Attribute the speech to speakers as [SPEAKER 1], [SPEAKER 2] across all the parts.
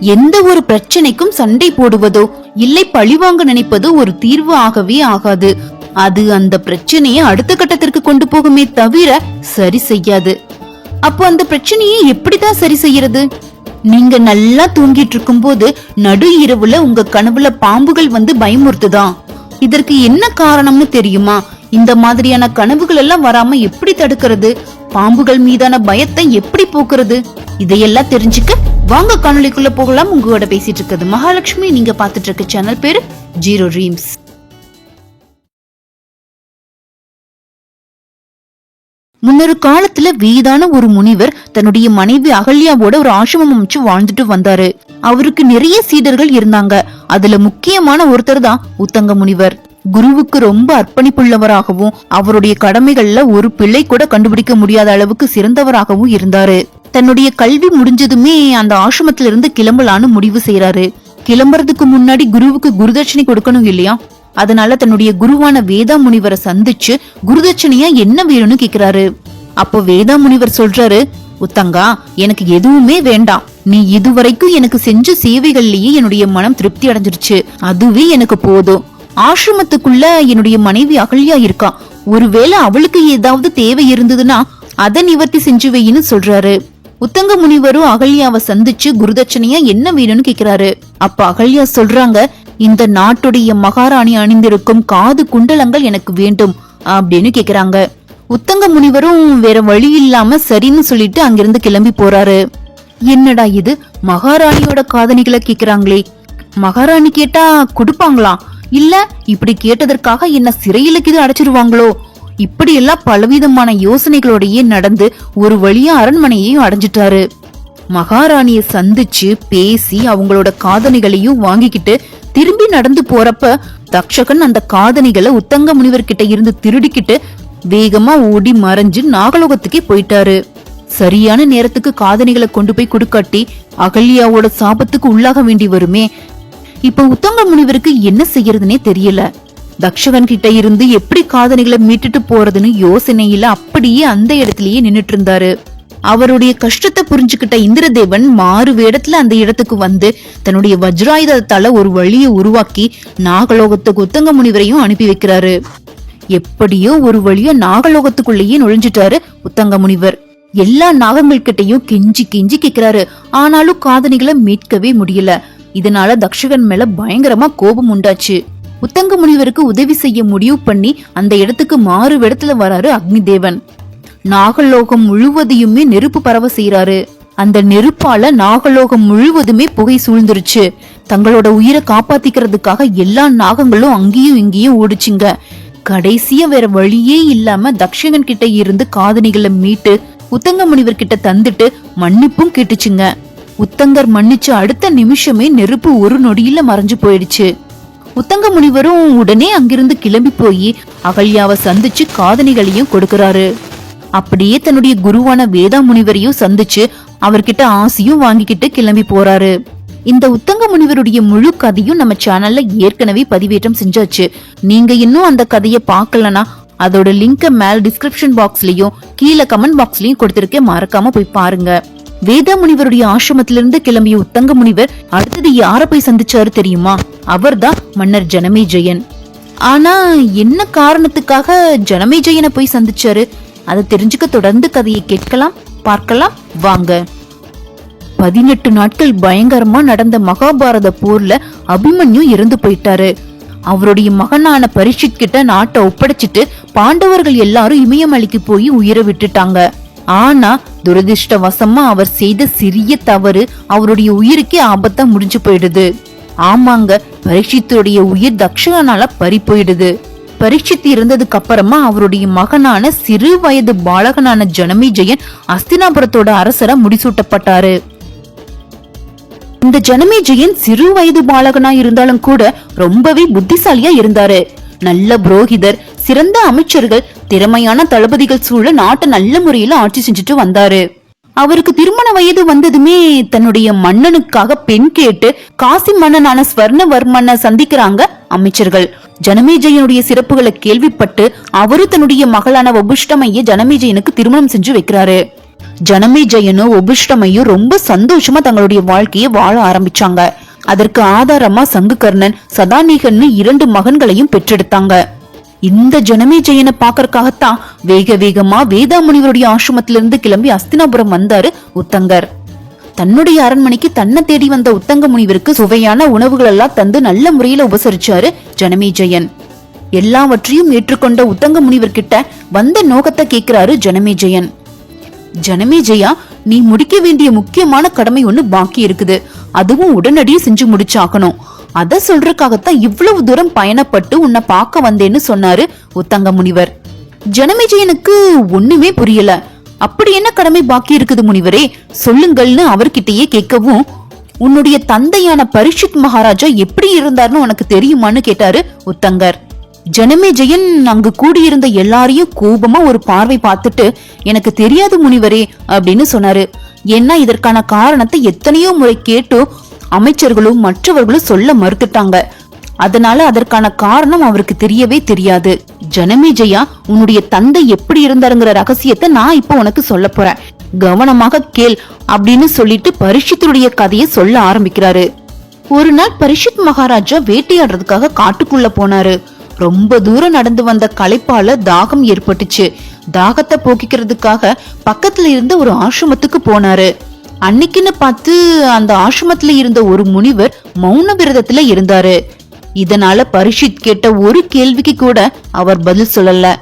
[SPEAKER 1] எந்த ஒரு பிரச்சனைக்கும் சண்டை போடுவதோ இல்லை பழிவாங்க நினைப்பதோ ஒரு தீர்வு ஆகவே ஆகாது. அது அந்த பிரச்சனையை அடுத்த கட்டத்திற்கு கொண்டு போகுமே தவிர சரி செய்யாது. அப்போ அந்த பிரச்சனையை எப்படிதான் சரி செய்யறது நீங்க நல்லா தூங்கிட்டு இருக்கும்போது நடு இரவுல உங்க கனவுல பாம்புகள் வந்து பயமுறுத்துதான் இதற்கு என்ன காரணம்னு தெரியுமா? இந்த மாதிரியான கனவுகள் எல்லாம் வராம எப்படி தடுக்கிறது? பாம்புகள் மீதான பயத்தை எப்படி போக்குறது? இதையெல்லாம் தெரிஞ்சுக்க வாங்க காணொலிக்குள்ள போகலாம். உங்களோட பேசிட்டு இருக்கிறது மகாலட்சுமி. நீங்க பாத்துட்டு இருக்க சேனல் பேரு ஜீரோ ட்ரீம்ஸ் முன்னொரு காலத்துல வீதான ஒரு முனிவர் தன்னுடைய மனைவி அகல்யாவோட ஒரு ஆசிரமம் அமைச்சு வாழ்ந்துட்டு வந்தாரு. அவருக்கு நிறைய சீடர்கள் இருந்தாங்க. அதுல முக்கியமான ஒருத்தர் தான் உத்தங்க முனிவர். குருவுக்கு ரொம்ப அர்ப்பணிப்புள்ளவராகவும் அவருடைய கடமைகள்ல ஒரு பிள்ளை கூட கண்டுபிடிக்க முடியாத அளவுக்கு சிறந்தவராகவும் இருந்தாரு. தன்னுடைய கல்வி முடிஞ்சதுமே அந்த ஆசிரமத்திலிருந்து இருந்து கிளம்பலான்னு முடிவு செய்யறாரு கிளம்புறதுக்கு முன்னாடி குருவுக்கு குருதட்சணை கொடுக்கணும் இல்லையா? அதனால தன்னுடைய குருவான வேதா முனிவரை சந்திச்சு குருதட்சணையா என்ன வேணும்னு கேக்குறாரு. அப்போ வேதா முனிவர் சொல்றாரு உத்தங்கா எனக்கு எதுவுமே வேண்டாம். நீ இதுவரைக்கும் எனக்கு செஞ்ச சேவைகள்லயே என்னுடைய மனம் திருப்தி அடைஞ்சிருச்சு. அதுவே எனக்கு போதும். ஆசிரமத்துக்குள்ள என்னுடைய மனைவி அகல்யா இருக்கா. ஒருவேளை அவளுக்கு ஏதாவது தேவை இருந்ததுன்னா அதை நிவர்த்தி செஞ்சு வைன்னு சொல்றாரு. உத்தங்க முனிவரும் அகல்யாவை சந்திச்சு குருதட்சணையா என்ன வேணும்னு கேக்குறாரு. அப்ப அகல்யா சொல்றாங்க இந்த நாட்டுடைய மகாராணி அணிந்திருக்கும் காது குண்டலங்கள் எனக்கு வேண்டும் அப்படின்னு கேக்குறாங்க. உத்தங்க முனிவரும் வேற வழி இல்லாம சரின்னு சொல்லிட்டு அங்கிருந்து கிளம்பி போறாரு. என்னடா இது? மகாராணியோட காதணிகளை கேக்குறாங்களே. மகாராணி கேட்டா கொடுப்பாங்களாம் இல்ல இப்படி கேட்டதற்காக என்ன சிறையில இது அடைச்சிருவாங்களோ? இப்படியெல்லாம் பலவிதமான யோசனைகளோடையே நடந்து ஒரு வழியா அரண்மனையையும் அடைஞ்சிட்டாரு. மகாராணிய சந்திச்சு பேசி அவங்களோட காதணிகளையும் வாங்கிக்கிட்டு திரும்பி நடந்து போறப்ப தக்ஷகன் அந்த காதணிகளை உத்தங்க முனிவர்கிட்ட இருந்து திருடிக்கிட்டு வேகமா ஓடி மறைஞ்சு நாகலோகத்துக்கே போயிட்டாரு. சரியான நேரத்துக்கு காதணிகளை கொண்டு போய் குடுக்காட்டி அகல்யாவோட சாபத்துக்கு உள்ளாக வேண்டி வருமே. இப்ப உத்தங்க முனிவருக்கு என்ன செய்யறதுனே தெரியல. தக்ஷகன் கிட்ட இருந்து எப்படி காதணிகளை மீட்டுட்டு போறதுன்னு யோசனையில அப்படியே அந்த இடத்துலயே நின்னுட்டு இருந்தாரு அவருடைய கஷ்டத்தை புரிஞ்சுக்கிட்ட இந்திரதேவன் மாறு வேடத்துல அந்த இடத்துக்கு வந்து தன்னுடைய வஜ்ராயுதத்தால ஒரு வழியை உருவாக்கி நாகலோகத்து குத்தங்க முனிவரையும் அனுப்பி வைக்கிறாரு. எப்படியோ ஒரு வழியா நாகலோகத்துக்குள்ளேயே நுழைஞ்சிட்டாரு உத்தங்க முனிவர். எல்லா நாகங்கள் கிட்டையும் கெஞ்சி கெஞ்சி கேக்குறாரு. ஆனாலும் காதணிகளை மீட்கவே முடியல. இதனால தக்ஷகன் மேல பயங்கரமா கோபம் உண்டாச்சு. உத்தங்க முனிவருக்கு உதவி செய்ய முடிவு பண்ணி அந்த இடத்துக்கு மாறு இடத்துல வராரு அக்னி தேவன் நாகலோகம் முழுவதையுமே நெருப்பு பரவ செய்யறாரு அந்த நெருப்பால நாகலோகம் முழுவதுமே புகை சூழ்ந்துருச்சு. தங்களோட உயிரை காப்பாத்திக்கிறதுக்காக எல்லா நாகங்களும் அங்கேயும் இங்கேயும் ஓடிச்சுங்க. கடைசியா வேற வழியே இல்லாம தக்ஷகன் கிட்ட இருந்து காதணிகளை மீட்டு உத்தங்க முனிவர் கிட்ட தந்துட்டு மன்னிப்பும் கேட்டுச்சுங்க. உத்தங்கர் மன்னிச்சு அடுத்த நிமிஷமே நெருப்பு ஒரு நொடியில மறைஞ்சு போயிடுச்சு. உத்தங்க முனிவரும் உடனே அங்கிருந்து கிளம்பி போய் அகல்யாவை சந்திச்சு காதணிகளையும் கொடுக்கறாரு. அப்படியே தன்னுடைய குருவான வேதா முனிவரையும் சந்திச்சு அவர்கிட்ட ஆசையும் வாங்கிக்கிட்டு கிளம்பி போறாரு. இந்த உத்தங்க முனிவருடைய முழு கதையும் நம்ம சேனல்ல ஏற்கனவே பதிவேற்றம் செஞ்சாச்சு. நீங்க இன்னும் அந்த கதையை பார்க்கலனா அதோட லிங்க மேல டிஸ்கிரிப்ஷன் பாக்ஸ்லயும் கீழே கமெண்ட் பாக்ஸ்லயும் கொடுத்திருக்கேன் மறக்காம போய் பாருங்க. வேதா முனிவருடைய ஆசிரமத்திலிருந்து கிளம்பிய உத்தங்க முனிவர் அடுத்தது யார போய் சந்திச்சாரு தெரியுமா? அவர்தான் மன்னர் ஜனமேஜயன் ஆனா என்ன காரணத்துக்காக ஜனமேஜயனை போய் சந்திச்சாரு? அதை தெரிஞ்சுக்க தொடர்ந்து கதையை கேட்கலாம் பார்க்கலாம் வாங்க. பதினெட்டு நாட்கள் பயங்கரமா நடந்த மகாபாரத போர்ல அபிமன்யு இறந்து போயிட்டாரு. அவருடைய மகனான பரீட்சித் கிட்ட நாட்டை ஒப்படைச்சிட்டு பாண்டவர்கள் எல்லாரும் இமயமலைக்கு போய் உயிரை விட்டுட்டாங்க. ஆனா துரதிருஷ்டவசமா அவர் செய்த சிறிய தவறு அவருடைய உயிருக்கே ஆபத்தா முடிஞ்சு போயிடுது. ஆமாங்க பரீட்சித்துடைய உயிர் தக்ஷகனால பறி போயிடுது. பரீட்சித்து இருந்ததுக்கு அப்புறமா அவருடைய மகனான சிறு வயது பாலகனான ஜனமேஜயன் அஸ்தினாபுரத்தோட அரசரா முடிசூட்டப்பட்டாரு. இந்த ஜனமேஜயன் சிறு வயது பாலகனா இருந்தாலும் கூட ரொம்பவே புத்திசாலியா இருந்தாரு. நல்ல புரோகிதர் சிறந்த அமைச்சர்கள் திறமையான தளபதிகள் சூழ நாட்டை நல்ல முறையில ஆட்சி செஞ்சுட்டு வந்தாரு. அவருக்கு திருமண வயது வந்ததுமே தன்னுடைய மன்னனுக்காக பெண் கேட்டு காசி மன்னனான ஸ்வர்ணவர்மனை சந்திக்கிறாங்க அமைச்சர்கள். ஜனமேஜயனுடைய சிறப்புகளை கேள்விப்பட்டு அவரு தன்னுடைய மகளான வபுஷ்டமைய ஜனமேஜயனுக்கு திருமணம் செஞ்சு வைக்கிறாரு. ஜனமே ஜெயனும் உபிஷ்டமையும் ரொம்ப சந்தோஷமா தங்களுடைய வாழ்க்கையை வாழ ஆரம்பிச்சாங்க. அதற்கு ஆதாரமா சங்குகர்ணன் சதானிகன்னு இரண்டு மகன்களையும் பெற்றெடுத்தாங்க. இந்த ஜனமே ஜெயனை பாக்கறக்காகத்தான் வேக வேகமா வேதாமுனிவருடைய ஆசிரமத்திலிருந்து கிளம்பி அஸ்தினாபுரம் வந்தாரு உத்தங்கர். தன்னுடைய அரண்மனைக்கு தன்னை தேடி வந்த உத்தங்க முனிவருக்கு சுவையான உணவுகள் எல்லாம் தந்து நல்ல முறையில உபசரிச்சாரு ஜனமேஜயன் எல்லாவற்றையும் ஏற்றுக்கொண்ட உத்தங்க முனிவர்கிட்ட வந்த நோக்கத்தை கேட்கிறாரு ஜனமேஜயன் ஜனமேஜயா நீ முடிக்க வேண்டிய முக்கியமான கடமை ஒண்ணு பாக்கி இருக்குது. அதுவும் உடனடியே செஞ்சு முடிச்சாக்கணும் அத சொல்றதுக்காகத்தான் இவ்வளவு தூரம் பயணப்பட்டு உன்னை பார்க்க வந்தேன்னு சொன்னாரு உத்தங்க முனிவர் ஜனமேஜயனுக்கு ஒண்ணுமே புரியல. அப்படி என்ன கடமை பாக்கி இருக்குது முனிவரே? சொல்லுங்கள்னு அவர்கிட்டயே கேட்கவும் உன்னுடைய தந்தையான பரிஷித் மகாராஜா எப்படி இருந்தார்னு உனக்கு தெரியுமான்னு கேட்டாரு உத்தங்கர். ஜனமேஜயன் அங்கு கூடியிருந்த எல்லாரையும் கோபமா ஒரு பார்வை பார்த்துட்டு எனக்கு தெரியாது முனிவரே அப்படின்னு சொன்னாரு. ஏன்னா இதற்கான காரணத்தை எத்தனையோ முறை கேட்டு அமைச்சர்களும் மற்றவர்களும் சொல்ல மறுத்துட்டாங்க. அதனால அதற்கான காரணம் அவருக்கு தெரியவே தெரியாது. ஜனமேஜயா உன்னுடைய தந்தை எப்படி இருந்தாருங்கிற ரகசியத்தை நான் இப்போ உனக்கு சொல்ல போறேன். கவனமாக கேள் அப்படின்னு சொல்லிட்டு பரிஷித்துடைய கதையை சொல்ல ஆரம்பிக்கிறாரு. ஒரு நாள் பரிஷித் மகாராஜா வேட்டையாடுறதுக்காக காட்டுக்குள்ள போனாரு. ரொம்ப தூரம் நடந்து வந்த களைப்பால தாகம் ஏற்பட்டுச்சு. தாகத்தை போக்கிக்கிறதுக்காக பக்கத்துல இருந்த ஒரு ஆசிரமத்துக்கு போனாரு. அன்னைக்குன்னு பார்த்து அந்த ஆசிரமத்துல இருந்த ஒரு முனிவர் மௌன விரதத்துல இருந்தாரு. இதனால பரிஷித் கேட்ட ஒரு கேள்விக்கு கூட அவர் பதில் சொல்லல.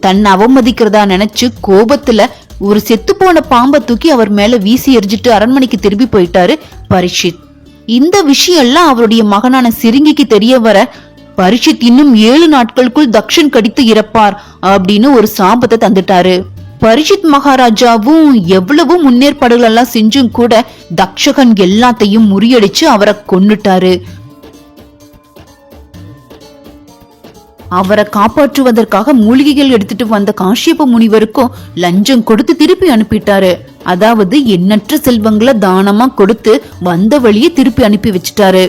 [SPEAKER 1] தன்னை அவமதிக்கிறதா நினைச்சு கோபத்துல ஒரு செத்து போன பாம்பை தூக்கி அவர் மேல வீசி எரிஞ்சிட்டு அரண்மனைக்கு திரும்பி போயிட்டாரு பரிஷித். இந்த விஷயம் எல்லாம் அவருடைய மகனான சிறுங்கிக்கு தெரிய வர பரிஷித் இன்னும் ஏழு நாட்களுக்குள் தக்ஷன் கடித்து இறப்பார் அப்படின்னு ஒரு சாபத்தை தந்துட்டாரு. பரிஷித் மகாராஜாவும் எவ்வளவு முன்னேற்பாடுகள் எல்லாம் செஞ்சும் கூட தக்ஷகன் எல்லாத்தையும் முறியடிச்சு அவரை கொன்னுட்டாரு. அவரை காப்பாற்றுவதற்காக மூலிகைகள் எடுத்துட்டு வந்த காஷ்யப முனிவருக்கும் லஞ்சம் கொடுத்து திருப்பி அனுப்பிட்டாரு. அதாவது எண்ணற்ற செல்வங்களை தானமா கொடுத்து வந்த வழியே திருப்பி அனுப்பி வச்சுட்டாரு.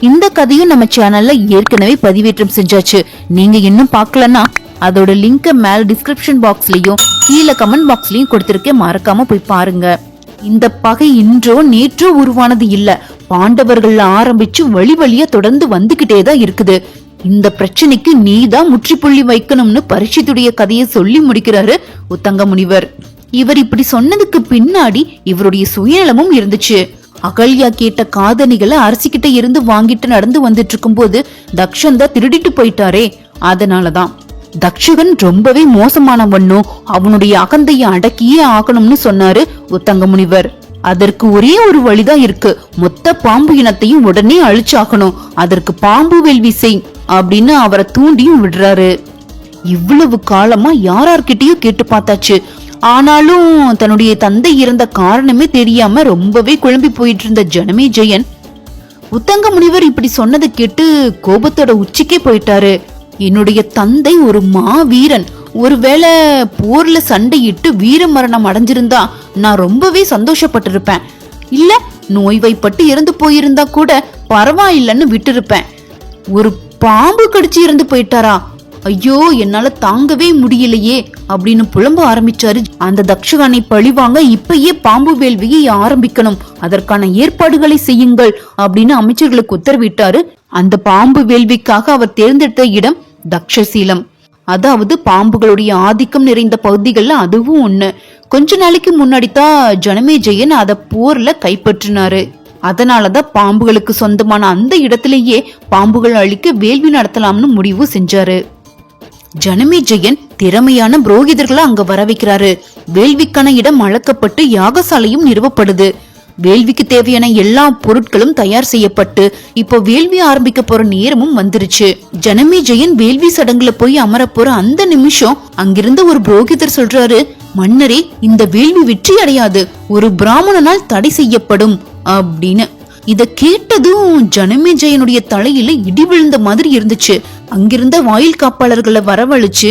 [SPEAKER 1] இந்த கதையும் நம்ம சேனல்ல ஏற்கனவே பதிவேற்றம் செஞ்சாச்சு. நீங்க இன்னும் பார்க்கலன்னா அதோட லிங்க மேல டிஸ்கிரிப்ஷன் பாக்ஸ்லயும் கீழே கமெண்ட் பாக்ஸ்லயும் கொடுத்திருக்கேன். மறக்காம போய் பாருங்க. இந்த பகை இன்றோ நேற்றோ உருவானது இல்ல. பாண்டவர்கள் ஆரம்பிச்சு வழி வழியா தொடர்ந்து வந்துகிட்டே தான் இருக்குது. இந்த பிரச்சனைக்கு நீதான் முற்றுப்புள்ளி வைக்கணும்னு பரிசுத்துடைய கதையை சொல்லி முடிக்கிறாரு உத்தங்க முனிவர் இவர் இப்படி சொன்னதுக்கு பின்னாடி இவருடைய சுயநலமும் இருந்துச்சு. அகல்யா கேட்ட காதணிகளை அரசிக்கிட்ட இருந்து வாங்கிட்டு நடந்து வந்துட்டு இருக்கும்போது தக்ஷன் தான் திருடிட்டு போயிட்டாரே. அதனாலதான். தக்ஷகன் ரொம்பவே மோசமானவனோ அவனுடைய அகந்தைய அடக்கியே ஆகணும்னு சொன்னாரு உத்தங்க முனிவர் அதற்கு ஒரே ஒரு வழிதான் இருக்கு. மொத்த பாம்பு இனத்தையும் உடனே அழிச்சாகணும். அதற்கு பாம்பு வேள்வி செய் அப்படின்னு அவரை தூண்டியும் விடுறாரு. இவ்வளவு காலமா யாரார்கிட்டயும் கேட்டு பார்த்தாச்சு. ஆனாலும் தன்னுடைய தந்தை இறந்த காரணமே தெரியாம ரொம்பவே குழம்பி போயிட்டு இருந்த ஜனமே ஜெயன். உத்தங்க முனிவர் இப்படி சொன்னதை கேட்டு கோபத்தோட உச்சிக்கே போயிட்டாரு. என்னுடைய தந்தை ஒரு மாவீரன். ஒருவேளை போர்ல சண்டையிட்டு வீர மரணம் அடைஞ்சிருந்தா நான் ரொம்பவே சந்தோஷப்பட்டிருப்பேன். இல்ல நோய்வாய்ப்பட்டு இறந்து போயிருந்தா கூட பரவாயில்லன்னு விட்டிருப்பேன். ஒரு பாம்பு கடிச்சு இறந்து போயிட்டாரா? ஐயோ என்னால தாங்கவே முடியலையே அப்படின்னு புலம்ப ஆரம்பிச்சாரு. அந்த தக்ஷகனை பழிவாங்க இப்பயே பாம்பு வேள்வியை ஆரம்பிக்கணும். அதற்கான ஏற்பாடுகளை செய்யுங்கள் அப்படின்னு அமைச்சர்களுக்கு உத்தரவிட்டாரு. அந்த பாம்பு வேள்விக்காக அவர் தேர்ந்தெடுத்த இடம் தக்ஷசீலம். அதாவது பாம்புகளுடைய ஆதிக்கம் நிறைந்த பகுதிகள்ல அதுவும் ஒண்ணு. கொஞ்ச நாளைக்கு முன்னாடி தான் ஜனமேஜயன் அதை போர்ல கைப்பற்றினாரு. அதனாலதான் பாம்புகளுக்கு சொந்தமான அந்த இடத்திலேயே பாம்புகள் அழிக்க வேள்வி நடத்தலாம்னு முடிவு செஞ்சாரு. ஜனமே ஜெயன் திறமையான புரோகிதர்களை அங்க வர வைக்கிறாரு வேள்விக்கான இடம் அளக்கப்பட்டு யாகசாலையும் நிறுவப்படுது. வேள்விக்கு தேவையான எல்லா பொருட்களும் தயார் செய்யப்பட்டு இப்போ வேள்வி ஆரம்பிக்க போற நேரமும் வந்துருச்சு. ஜனமேஜயன் வேள்வி சடங்குல போய் அமர போற அந்த நிமிஷம் அங்கிருந்த ஒரு புரோகிதர் சொல்றாரு மன்னரே இந்த வேள்வி வெற்றி அடையாது. ஒரு பிராமணனால் தடை செய்யப்படும். அப்படின்னு. இத கேட்டதும் ஜனமே ஜெயனுடைய தலையில இடி விழுந்த மாதிரி இருந்துச்சு. அங்கிருந்த வாயில் காப்பாளர்களை வரவழைச்சு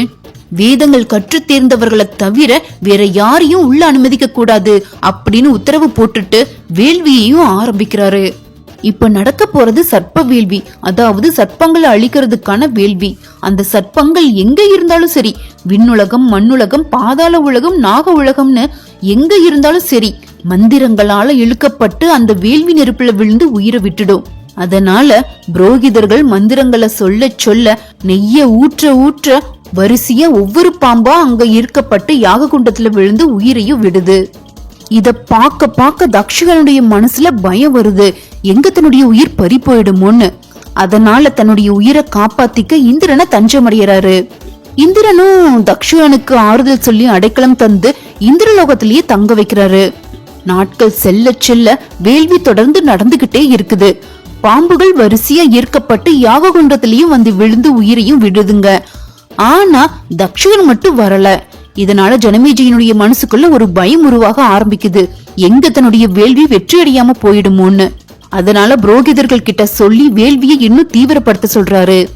[SPEAKER 1] வேதங்கள் கற்று தேர்ந்தவர்களை தவிர வேற யாரையும் உள்ள அனுமதிக்க கூடாது அப்படின்னு உத்தரவு போட்டுட்டு வேள்வியையும் ஆரம்பிக்கிறாரு. இப்ப நடக்க போறது சர்ப்ப வேள்வி. அதாவது சர்ப்பங்களை அழிக்கிறதுக்கான வேள்வி. அந்த சர்ப்பங்கள் எங்க இருந்தாலும் சரி விண்ணுலகம் மண்ணுலகம் பாதாள உலகம் நாக உலகம்னு எங்க இருந்தாலும் சரி மந்திரங்களால இழுக்கப்பட்டு அந்த வேள்வி நெருப்புல விழுந்து உயிரை விட்டுடும். அதனால புரோகிதர்கள் மந்திரங்களை சொல்ல சொல்ல நெய்ய ஊற்ற ஊற்ற வரிசையா ஒவ்வொரு பாம்பா அங்க ஈர்க்கப்பட்டு யாக குண்டத்துல விழுந்து உயிரையும் விடுது. இத பார்க்க பார்க்க தக்ஷகனுடைய மனசுல பயம் வருது. எங்க தன்னுடைய உயிர் பறி போயிடுமோன்னு. அதனால தன்னுடைய உயிரை காப்பாத்திக்க இந்திரனை தஞ்சமடைகிறாரு இந்திரனும் தக்ஷகனுக்கு ஆறுதல் சொல்லி அடைக்கலம் தந்து இந்திரலோகத்திலேயே தங்க வைக்கிறாரு. நாட்கள் செல்ல செல்ல வேள்வி தொடர்ந்து நடந்துகிட்டே இருக்குது. பாம்புகள் வரிசையா ஈர்க்கப்பட்டு யாக குண்டத்திலயும் வந்து விழுந்து உயிரையும் விடுதுங்க ஆனா தக்ஷகன் மட்டும் வரல. இதனால ஜனமேஜியினுடைய மனசுக்குள்ள ஒரு பயம் உருவாக ஆரம்பிக்குது. எங்க தன்னுடைய வேள்வி வெற்றி அடையாம போயிடுமோன்னு. அதனால புரோகிதர்கள் கிட்ட சொல்லி வேள்வியை இன்னும் தீவிரப்படுத்த சொல்றாரு.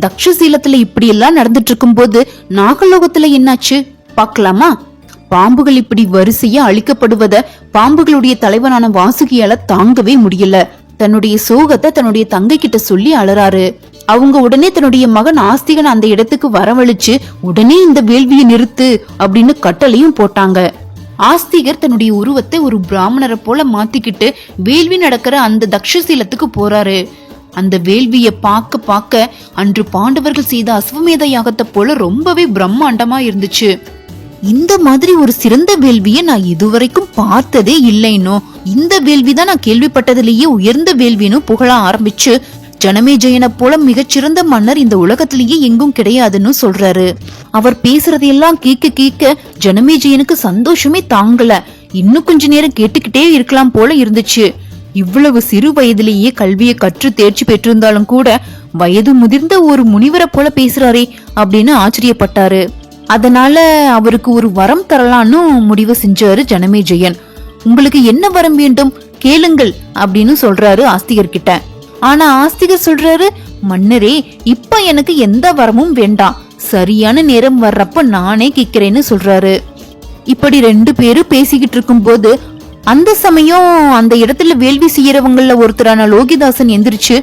[SPEAKER 1] தக்ஷசீலத்துல இப்படி எல்லாம் நடந்துட்டு இருக்கும்போது நாகலோகத்துல என்னாச்சு? பார்க்கலாமா? பாம்புகள் இப்படி வரிசையா அழிக்கப்படுவத பாம்புகளுடைய தலைவனான வாசுகியால தாங்கவே முடியல. தன்னுடைய சோகத்தை தன்னுடைய தங்கை கிட்ட சொல்லி அலறாரு. அவங்க உடனே தன்னுடைய மகன் ஆஸ்திகன் அந்த இடத்துக்கு வரவழைச்சு உடனே இந்த வேள்வியை நிறுத்து அப்படின்னு கட்டளையும் போட்டாங்க. ஆஸ்திகர் தன்னுடைய உருவத்தை ஒரு பிராமணரை போல மாத்திக்கிட்டு வேள்வி நடக்கிற அந்த தக்ஷசீலத்துக்கு போறாரு. அந்த வேள்விய பார்க்க பார்க்க அன்று பாண்டவர்கள் செய்த அஸ்வமேத யாகத்தை போல ரொம்பவே பிரம்மாண்டமா இருந்துச்சு. இந்த மாதிரி ஒரு சிறந்த வேள்வியை நான் இதுவரைக்கும் பார்த்ததே இல்லைனோ. இந்த வேள்வி தான் நான் கேள்விப்பட்டதிலேயே உயர்ந்த வேள்வின்னு புகழ ஆரம்பிச்சு ஜனமேஜயனை போல மிகச்சிறந்த மன்னர் இந்த உலகத்திலேயே எங்கும் கிடையாதுன்னு சொல்றாரு. அவர் பேசுறதையெல்லாம் கேட்க கேட்க ஜனமேஜயனுக்கு சந்தோஷமே தாங்கல. இன்னும் கொஞ்ச நேரம் கேட்டுக்கிட்டே இருக்கலாம் போல இருந்துச்சு. இவ்வளவு சிறு வயதிலேயே கல்வியை கற்று தேர்ச்சி பெற்றிருந்தாலும் கூட வயது முதிர்ந்த ஒரு முனிவரை போல பேசுறாரே அப்படின்னு ஆச்சரியப்பட்டாரு. அதனால அவருக்கு ஒரு வரம் தரலான்னு முடிவு செஞ்சாரு ஜனமேஜயன் உங்களுக்கு என்ன வரம் வேண்டும்? கேளுங்கள் அப்படின்னு சொல்றாரு ஆஸ்திகர் கிட்ட. ஆனா ஆஸ்திகர் சொல்றாரு மன்னரே இப்ப எனக்கு எந்த வரமும் வேண்டாம். சரியான நேரம் வர்றப்ப நானே கேக்குறேன்னு சொல்றாரு. இப்படி ரெண்டு பேரும் பேசிக்கிட்டு இருக்கும்போது அந்த சமயம் அந்த இடத்துல வேள்வி செய்யறவங்கள ஒருத்தரான லோகிதாசன் எந்திரிச்சு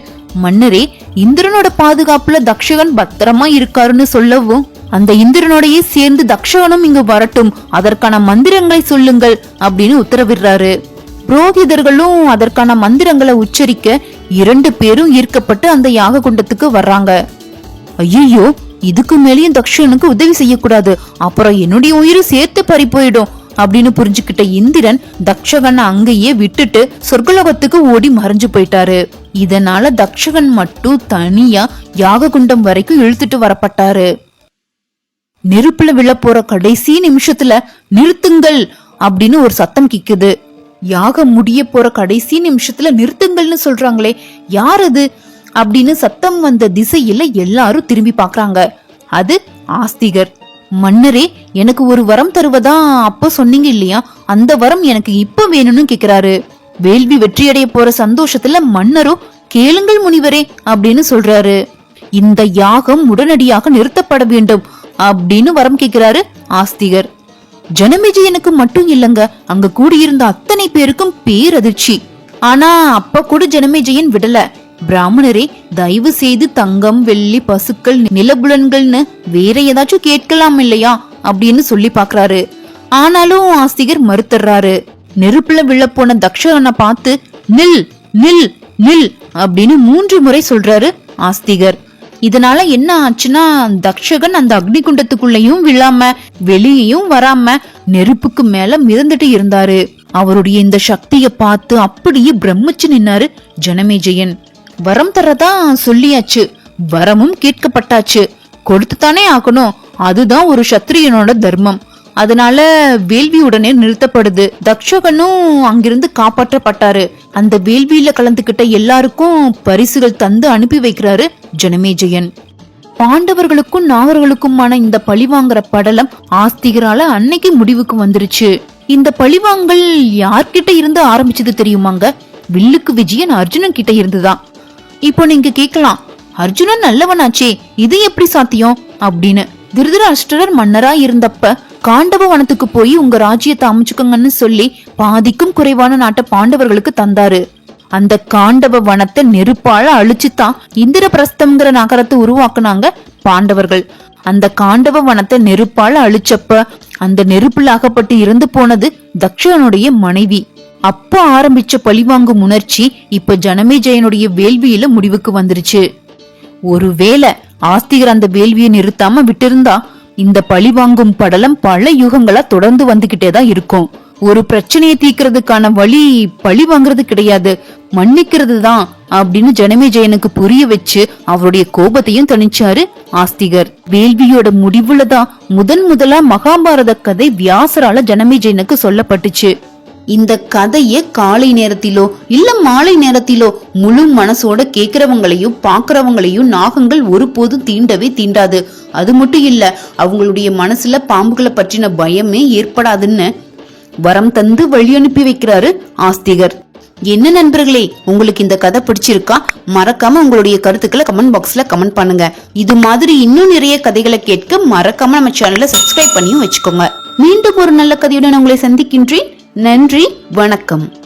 [SPEAKER 1] மன்னரே இந்திரனோட பாதுகாப்புல தக்ஷகன் பத்திரமா இருக்காருன்னு சொல்லவும் அந்த இந்திரனோடையே சேர்ந்து தக்ஷகனும் இங்கு வரட்டும் அதற்கான மந்திரங்களை சொல்லுங்கள் அப்படின்னு உத்தரவிடுறாரு. புரோகிதர்களும் அதற்கான மந்திரங்களை உச்சரிக்க இரண்டு பேரும் ஈர்க்கப்பட்டு அந்த யாக குண்டத்துக்கு வர்றாங்க. ஐயோ இதுக்கு மேலேயும் தக்ஷனுக்கு உதவி செய்யக்கூடாது அப்புறம் என்னுடைய உயிரும் சேர்த்து பறி போயிடும் அப்படின்னு புரிஞ்சுக்கிட்ட இந்திரன் தக்ஷகனை அங்கேயே விட்டுட்டு சொர்க்கலோகத்துக்கு ஓடி மறைஞ்சு போயிட்டாரு. இதனால தக்ஷகன் மட்டும் தனியா யாக குண்டம் வரைக்கும் இழுத்துட்டு வரப்பட்டாரு. நெருப்புல விழ போற கடைசி நிமிஷத்துல நிறுத்துங்கள் அப்படின்னு ஒரு சத்தம் கிக்குது. யாகம் முடிய போற கடைசி நிமிஷத்துல நிறுத்துங்கள்னு சொல்றாங்களே யார் அது? அப்படின்னு சத்தம் வந்த திசையில எல்லாரும் திரும்பி பாக்குறாங்க. அது ஆஸ்திகர். மன்னரே எனக்கு ஒரு வரம் தருவதா? அப்ப சொன்னீங்க இல்லையா? அந்த வரம் எனக்கு இப்ப வேணும்னு கேக்குறாரு. வேள்வி வெற்றியடைய போற சந்தோஷத்துல மன்னரும் கேளுங்கள் முனிவரே அப்படின்னு சொல்றாரு. இந்த யாகம் உடனடியாக நிறுத்தப்பட வேண்டும். அப்படின்னு வரம் கேக்குறாரு ஆஸ்திகர். ஜனமேஜயனுக்கு மட்டும் இல்லங்க அங்க கூடியிருந்த அத்தனை பேருக்கும் பேரதிர்ச்சி. ஆனா அப்ப கூட ஜனமேஜயன் விடல. பிராமணரே தயவு செய்து தங்கம் வெள்ளி பசுக்கள் நிலபுலன்கள்னு வேற ஏதாச்சும் கேட்கலாம் இல்லையா? அப்படின்னு சொல்லி பாக்குறாரு ஆனாலும் ஆஸ்திகர் மறுத்துறாரு. நெருப்புல போன தக்ஷகனை பார்த்து நில் நில் நில் அப்படின்னு மூன்று முறை சொல்றாரு ஆஸ்திகர். இதனால என்ன ஆச்சுன்னா தக்ஷகன் அந்த அக்னி குண்டத்துக்குள்ளயும் விழாம வெளியேயும் வராம நெருப்புக்கு மேல மிதந்துட்டு இருந்தாரு. அவருடைய இந்த சக்திய பார்த்து அப்படியே பிரமிச்சு நின்னாரு ஜனமேஜயன் வரம் தரதா சொல்லியாச்சு. வரமும் கேட்கப்பட்டாச்சு. கொடுத்துத்தானே ஆகணும். அதுதான் ஒரு சத்திரியனோட தர்மம். அதனால வேள்வி உடனே நிறுத்தப்படுது. தக்ஷகனும் அங்கிருந்து காப்பாற்றப்பட்டாரு. அந்த வேள்வியில கலந்துகிட்ட எல்லாருக்கும் பரிசுகள் தந்து அனுப்பி வைக்கிறாரு ஜனமேஜயன் பாண்டவர்களுக்கும் நாகர்களுக்குமான இந்த பழிவாங்கிற படலம் ஆஸ்திகரால அன்னைக்கு முடிவுக்கு வந்துருச்சு. இந்த பழிவாங்கல் யார்கிட்ட இருந்து ஆரம்பிச்சது தெரியுமாங்க? வில்லுக்கு விஜயன் அர்ஜுனன் கிட்ட இருந்துதான் இப்போ நீங்க கேக்கலாம். அர்ஜுனன் நல்லவனாச்சே இது எப்படி சாத்தியம்? அப்படின்னு. திருதராஷ்டிரர் மன்னரா இருந்தப்ப காண்டவ வனத்துக்கு போய் உங்க ராஜ்யத்தை அமைச்சுக்கோங்கன்னு சொல்லி பாதிக்கும் குறைவான நாட்டை பாண்டவர்களுக்கு தந்தாரு. அந்த காண்டவ வனத்தை நெருப்பால அழிச்சுதான் இந்திரபிரஸ்தம்ங்கிற நகரத்தை உருவாக்குனாங்க பாண்டவர்கள். அந்த காண்டவ வனத்தை நெருப்பால அழிச்சப்ப அந்த நெருப்பில் அகப்பட்டு இறந்து போனது தக்ஷனுடைய மனைவி. அப்போ ஆரம்பிச்ச பழிவாங்கும் உணர்ச்சி இப்ப ஜனமேஜயனுடைய வேள்வியில முடிவுக்கு வந்துருச்சு. ஒருவேளை ஆஸ்திகர் அந்த வேள்வியை நிறுத்தாம விட்டிருந்தா இந்த பழி வாங்கும் படலம் பல யுகங்களா தொடர்ந்து வந்துகிட்டே தான் இருக்கும். ஒரு பிரச்சனையை தீர்க்கறதுக்கான வழி பழி வாங்குறது கிடையாது. மன்னிக்கிறது தான் அப்படின்னு ஜனமேஜயனுக்கு புரிய வச்சு அவருடைய கோபத்தையும் தணிச்சாரு ஆஸ்திகர். வேள்வியோட முடிவுல தான் முதன் முதலா மகாபாரத கதை வியாசரால ஜனமே ஜெயனுக்கு சொல்லப்பட்டுச்சு. இந்த கதைய காலை நேரத்திலோ இல்ல மாலை நேரத்திலோ முழு மனசோட கேக்குறவங்களையும் பாக்குறவங்களையும் நாகங்கள் ஒருபோதும் தீண்டவே தீண்டாது. அது மட்டும் இல்ல அவங்களுடைய மனசுல பாம்புகளை பற்றின பயமே ஏற்படாதுன்னு வரம் தந்து வழி அனுப்பி வைக்கிறாரு ஆஸ்திகர். என்ன நண்பர்களே உங்களுக்கு இந்த கதை பிடிச்சிருக்கா? மறக்காம உங்களுடைய கருத்துக்களை கமெண்ட் பாக்ஸ்ல கமெண்ட் பண்ணுங்க. இது மாதிரி இன்னும் நிறைய கதைகளை கேட்க மறக்காம நம்ம சேனலை சப்ஸ்கிரைப் பண்ணியும் வச்சுக்கோங்க. மீண்டும் ஒரு நல்ல கதையுடன் உங்களை சந்திக்கின்றேன். நன்றி வணக்கம்.